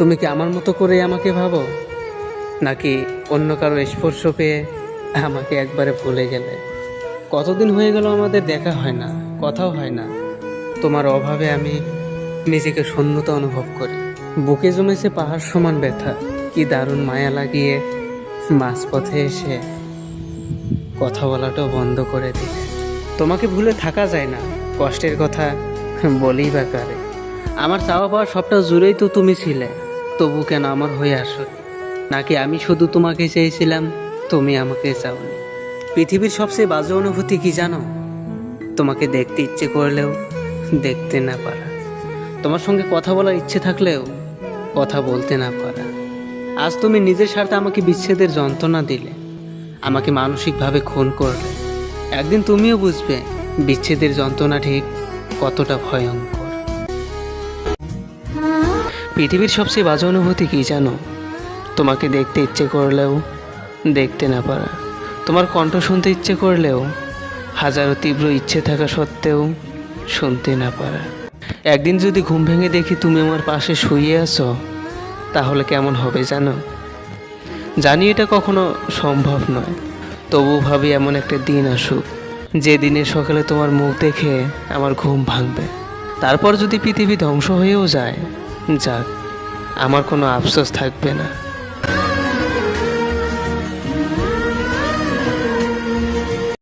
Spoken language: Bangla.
তুমি কি আমার মতো করে আমাকে ভাবো? নাকি অন্য কারও স্পর্শ পেয়ে আমাকে একবারে ভুলে গেলে? কতদিন হয়ে গেল আমাদের দেখা হয় না, কথাও হয় না। তোমার অভাবে আমি নিজেকে শূন্যতা অনুভব করি। বুকে জমেছে পাহাড় সমান ব্যথা, কি দারুণ মায়া লাগিয়ে মাঝপথে এসে কথা বলাটাও বন্ধ করে দিলে। তোমাকে ভুলে থাকা যায় না, কষ্টের কথা বলি বা কারে। আমার চাওয়া পাওয়া সবটা জুড়েই তো তুমি ছিলে। তবু কেন আমার হয়ে আসো নাকি আমি শুধু তোমাকে চেয়েছিলাম, তুমি আমাকে চাওনি? পৃথিবীর সবচেয়ে বাজে অনুভূতি কি জানো? তোমাকে দেখতে ইচ্ছে করলেও দেখতে না পারা। তোমার সঙ্গে কথা বলার ইচ্ছে থাকলেও কথা বলতে না পারা। আজ তুমি নিজের স্বার্থে আমাকে বিচ্ছেদের যন্ত্রণা দিলে, আমাকে মানসিকভাবে খুন করলে। একদিন তুমিও বুঝবে, বিচ্ছেদের যন্ত্রণা ঠিক কতটা ভয়ঙ্কর। পৃথিবীর সবচেয়ে বাজে অনুভূতি কি জানো? তোমাকে দেখতে ইচ্ছে করলেও দেখতে না পারা। তোমার কণ্ঠ শুনতে ইচ্ছে করলেও হাজারো তীব্র ইচ্ছে থাকা সত্ত্বেও শুনতে না পারা। একদিন যদি ঘুম ভেঙে দেখি তুমি আমার পাশে শুয়ে আছো, তাহলে কেমন হবে জানো? জানি এটা কখনো সম্ভব নয়। তবু ভাবি এমন একটা দিন আসুক, যে দিনে সকালে তোমার মুখ দেখে আমার ঘুম ভাঙবে। তারপর যদি পৃথিবী ধ্বংস হয়েও যায়, যাক। আমার কোনো আফসোস থাকবে না।